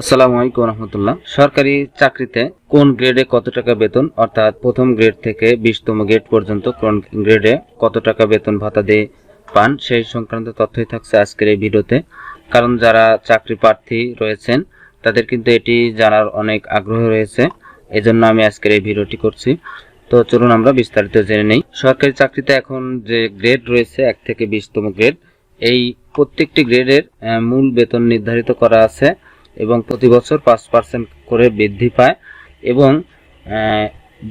আসসালামু আলাইকুম রহমতুল্লাহ। সরকারি চাকরিতে কোন গ্রেডে কত টাকা বেতন, অর্থাৎ প্রথম গ্রেড থেকে বিশতম গ্রেড পর্যন্ত কোন গ্রেডে কত টাকা বেতন ভাতা দিয়ে পান, সেই সংক্রান্ত তথ্যই থাকছে আজকের এই ভিডিওতে। কারণ যারা চাকরি প্রার্থী রয়েছেন, তাদের কিন্তু এটি জানার অনেক আগ্রহ রয়েছে। এজন্য আমি আজকের এই ভিডিওটি করছি। তো চলুন আমরা বিস্তারিত জেনে নেই। সরকারি চাকরিতে এখন যে গ্রেড রয়েছে, এক থেকে বিশতম গ্রেড, এই প্রত্যেকটি গ্রেডের মূল বেতন নির্ধারিত করা আছে। এবং প্রতি বছর পাঁচ পার্সেন্ট করে বৃদ্ধি পায় এবং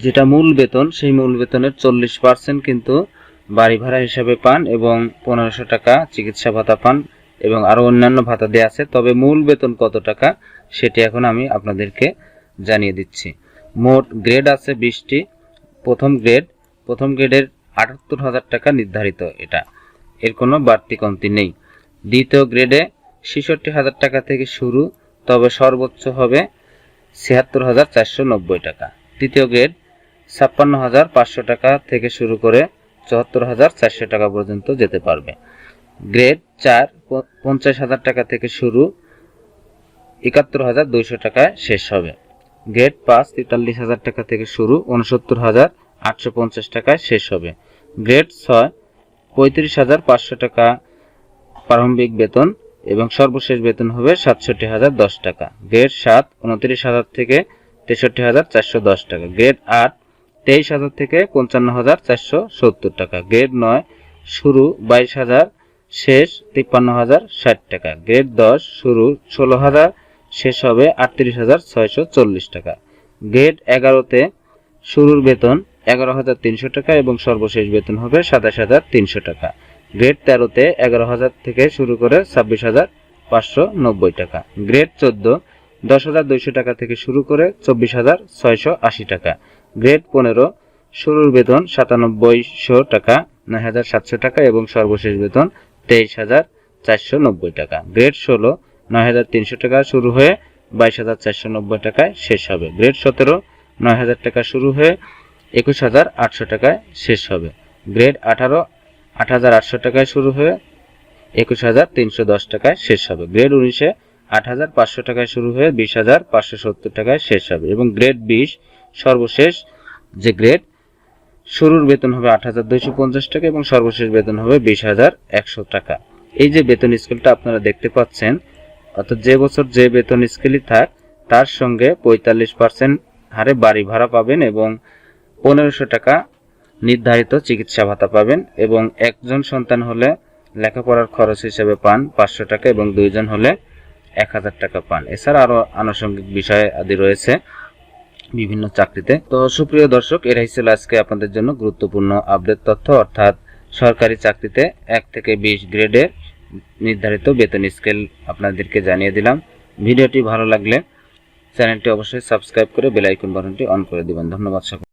যেটা মূল বেতন, সেই মূল বেতনের চল্লিশ পার্সেন্ট কিন্তু বাড়ি ভাড়া হিসাবে পান এবং পনেরোশো টাকা চিকিৎসা ভাতা পান এবং আরও অন্যান্য ভাতা দেওয়া আছে। তবে মূল বেতন কত টাকা সেটি এখন আমি আপনাদেরকে জানিয়ে দিচ্ছি। মোট গ্রেড আছে বিশটি। প্রথম গ্রেড, প্রথম গ্রেডের আটাত্তর হাজার টাকা নির্ধারিত এটা। এর কোনো বাড়তি কমতি নেই। দ্বিতীয় গ্রেডে ছেষট্টি হাজার টাকা থেকে শুরু তবে সর্বোচ্চ হবে ছিয়াত্তর হাজার চারশো নব্বই টাকা। তৃতীয় গ্রেড, ছাপ্পান্ন হাজার পাঁচশো টাকা থেকে শুরু করে চুয়াত্তর হাজার চারশো টাকা পর্যন্ত যেতে পারবে। গ্রেড চার, পঞ্চাশ হাজার টাকা থেকে শুরু একাত্তর হাজার দুইশো টাকায় শেষ হবে। গ্রেড পাঁচ, তেতাল্লিশ হাজার টাকা থেকে শুরু উনসত্তর হাজার আটশো পঞ্চাশ টাকায় শেষ হবে। গ্রেড ছয়, পঁয়ত্রিশ হাজার পাঁচশো টাকা প্রারম্ভিক বেতন এবং সর্বশেষ বেতন হবে সাতষট্টি হাজার দশ টাকা। গ্রেড সাত উনত্রিশ হাজার থেকে তেষট্টি হাজার চারশো দশ টাকা। গ্রেড আট তেইশ হাজার থেকে পঞ্চান্ন হাজার চারশো সত্তর টাকা। গ্রেড নয়, শুরু বাইশ হাজার শেষ তিপ্পান্ন হাজার ষাট টাকা। গ্রেড দশ, শুরু ষোলো হাজার শেষ হবে আটত্রিশ হাজার ছয়শো চল্লিশ টাকা। গ্রেড এগারোতে, শুরুর বেতন এগারো হাজার তিনশো টাকা এবং সর্বশেষ বেতন হবে সাতাশ হাজার তিনশো টাকা। গ্রেড তেরোতে এগারো হাজার থেকে শুরু করে ছাব্বিশ হাজার পাঁচশো নব্বই টাকা। গ্রেড চোদ্দ, দশ হাজার দুইশো টাকা থেকে শুরু করে চব্বিশ হাজার ছয়শো আশি টাকা। গ্রেড পনেরো, শুরুর বেতন সাতানব্বইশো টাকা, নয় হাজার সাতশো টাকা এবং সর্বশেষ বেতন তেইশ হাজার চারশো নব্বই টাকা। গ্রেড ষোলো, নয় হাজার তিনশো টাকা শুরু হয়ে বাইশ হাজার চারশো নব্বই টাকায় শেষ হবে। গ্রেড সতেরো, নয় হাজার টাকা শুরু হয়ে একুশ হাজার আটশো টাকায় শেষ হবে। গ্রেড আঠারো আট হাজার আটশো টাকায় শুরু হয়ে একুশ হাজার তিনশো দশ টাকায় শেষ হবে। গ্রেড উনিশে আট হাজার পাঁচশো টাকায় শুরু হয়ে বিশ হাজার পাঁচশো সত্তর টাকায় শেষ হবে এবং গ্রেড বিশ সর্বশেষ যে গ্রেড শুরুর বেতন হবে আট হাজার দুইশো পঞ্চাশ টাকা এবং সর্বশেষ বেতন হবে বিশ হাজার একশো টাকা। এই যে বেতন স্কেলটা আপনারা দেখতে পাচ্ছেন, অর্থাৎ যে বছর যে বেতন স্কেলই থাক, তার সঙ্গে পঁয়তাল্লিশ পার্সেন্ট হারে বাড়ি ভাড়া পাবেন এবং পনেরোশো টাকা নির্ধারিত চিকিৎসা ভাতা পাবেন এবং একজন সন্তান হলে লেখাপড়ার খরচ হিসেবে পান পাঁচশো টাকা এবং দুইজন হলে এক হাজার টাকা পান। এছাড়া আরও আনুষঙ্গিক বিষয় আদি রয়েছে বিভিন্ন চাকরিতে। তো সুপ্রিয় দর্শক, এরাই ছিল আজকে আপনাদের জন্য গুরুত্বপূর্ণ আপডেট তথ্য। অর্থাৎ সরকারি চাকরিতে এক থেকে বিশ গ্রেডে নির্ধারিত বেতন স্কেল আপনাদেরকে জানিয়ে দিলাম। ভিডিওটি ভালো লাগলে চ্যানেলটি অবশ্যই সাবস্ক্রাইব করে বেল আইকন বাটনটি অন করে দিবেন। ধন্যবাদ সকল